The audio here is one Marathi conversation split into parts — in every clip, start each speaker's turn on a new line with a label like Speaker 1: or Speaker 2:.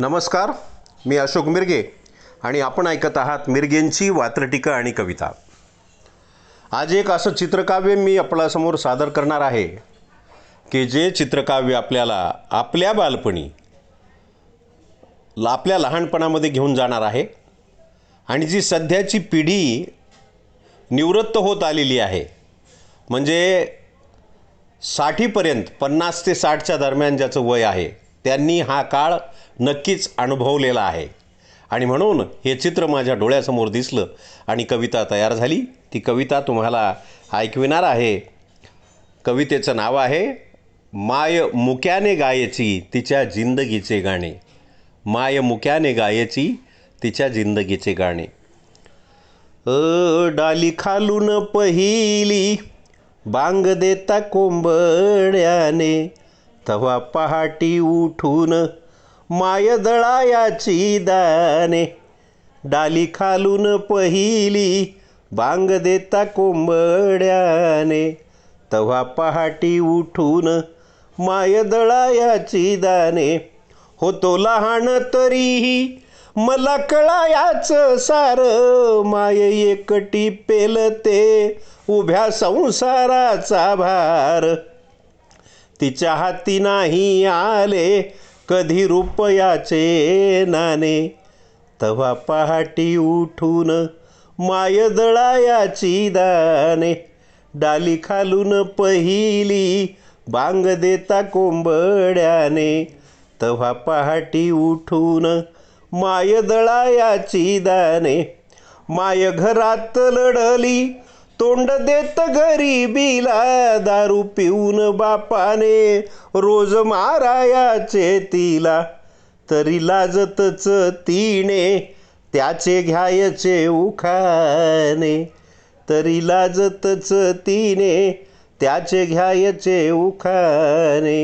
Speaker 1: नमस्कार मी अशोक मिरगे आणि आपण ऐकत आहात मिरगेंची वात्रटिका आणि कविता. आज एक असं चित्रकाव्य मी आपल्यासमोर सादर करणार आहे की जे चित्रकाव्य आपल्याला आपल्या बालपणी ला- आपल्या लहानपणामध्ये घेऊन जाणार आहे आणि जी सध्याची पिढी निवृत्त होत आलेली आहे म्हणजे साठीपर्यंत पन्नास ते साठच्या दरम्यान ज्याचं वय आहे त्यांनी हा काळ नक्कीच अनुभवलेला आहे. आणि म्हणून हे चित्र माझ्या डोळ्यासमोर दिसलं आणि कविता तयार झाली. ती कविता तुम्हाला ऐकविणार आहे. कवितेचं नाव आहे माय मुक्याने गायची तिच्या जिंदगीचे गाणे. माय मुक्याने गायची तिच्या जिंदगीचे गाणे. अ डाली खालून पहिली बांग देता कोंबड्याने तवा पहाटी उठून मायदळायाची दाने डाली खालून पहिली बांग देता कोंबड्याने. तवा पहाटी उठून मायदळायाची दाने होतो लहान तरीही मला कळायाच सार. माय एकटी पेलते उभ्या संसाराचा भार. तिच्या हाती नाही आले कधी रुपयाचे नाणे. तवा पहाटी उठून माय दळायाची दाणे. डाली खालून पहिली बांग देता कोंबड्याने. तव्हा पहाटी उठून माय दळायाची दाणे. माय घरात लढली तोंड देत गरीबीला दारू पिऊन बापाने रोज मारायाचे तिला तरी लाजतच तिने त्याचे घ्यायचे उखाने तरी लाजतच तिने त्याचे घ्यायचे उखाने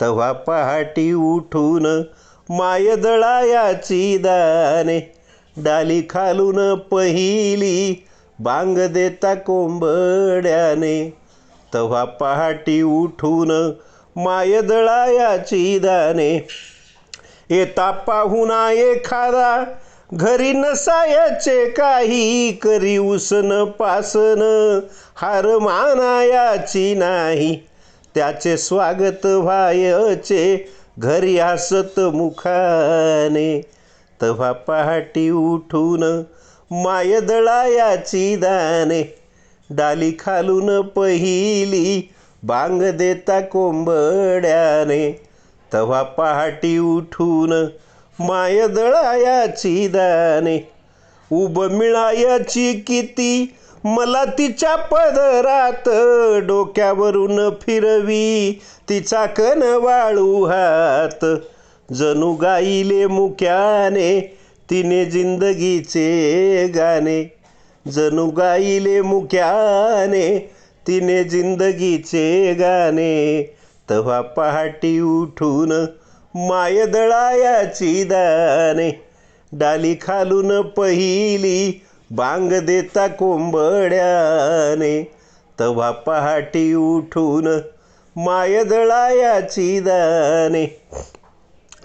Speaker 1: तव्हा पहाटी उठून माय दळायाची दाने डाली खालून पहिली बांग देता कोंबड्याने तव्हा पहाटी उठून मायदळायाची दाने. येता पाहुणा एखादा घरी नसायचे काही करी उसन पासन हार मानायाची नाही. त्याचे स्वागत व्हायचे घरी हसत मुखाने. तव्हा पहाटी उठून मायदळायाची दाने डाली खालून पहिली बांग देता कोंबड्याने. तव्हा पहाटी उठून मायदळायाची दाने उब मिळायाची किती मला तिच्या पदरात डोक्यावरून फिरवी तिचा कन वाळू हात. जणू गाईले मुक्याने तिने जिंदगीचे गाणे जणू गाईले मुक्याने तिने जिंदगीचे गाणे तव्हा पहाटी उठून माय दळायाची दाने डाली खालून पहिली बांग देता कोंबड्याने. तव्हा पहाटी उठून माय दळायाची दाने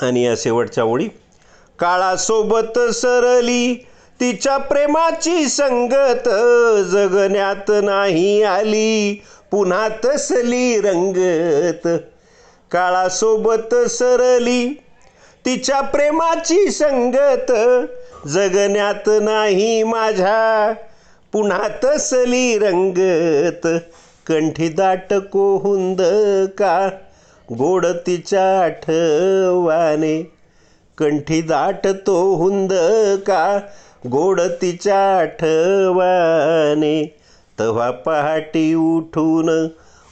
Speaker 1: आणि या शेवटच्या ओळी. काळासोबत सरली. तिच्या प्रेमाची संगत जगण्यात नाही आली. पुन्हा तसली रंगत काळासोबत सरली. तिच्या प्रेमाची संगत जगण्यात नाही माझ्या. पुन्हा तसली रंगत कंठी दाट कोहुंद का? गोड तिच्या आठवाने कंठी दाट तो हुंद का गोड तिच्या आठवाने तव्हा पहाटी उठून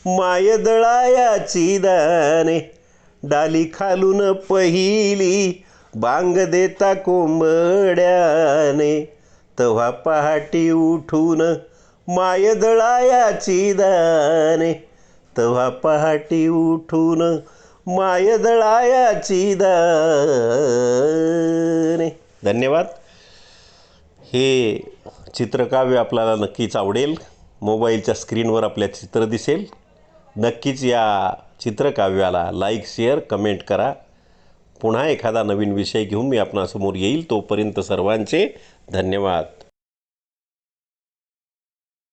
Speaker 1: माय दळायाची दाने डाली खालून पहिली बांग देता कोंबड्याने. तव्हा पहाटी उठून माय दळायाची दाने तव्हा पहाटी उठून मायदळाया चिदा दाने धन्यवाद. हे चित्रकाव्य आपल्याला नक्कीच आवडेल. मोबाईलच्या स्क्रीनवर आपल्या चित्र दिसेल. नक्कीच या चित्रकाव्याला लाईक शेअर कमेंट करा. पुन्हा एखादा नवीन विषय घेऊन मी आपणासमोर येईल. तोपर्यंत सर्वांचे धन्यवाद.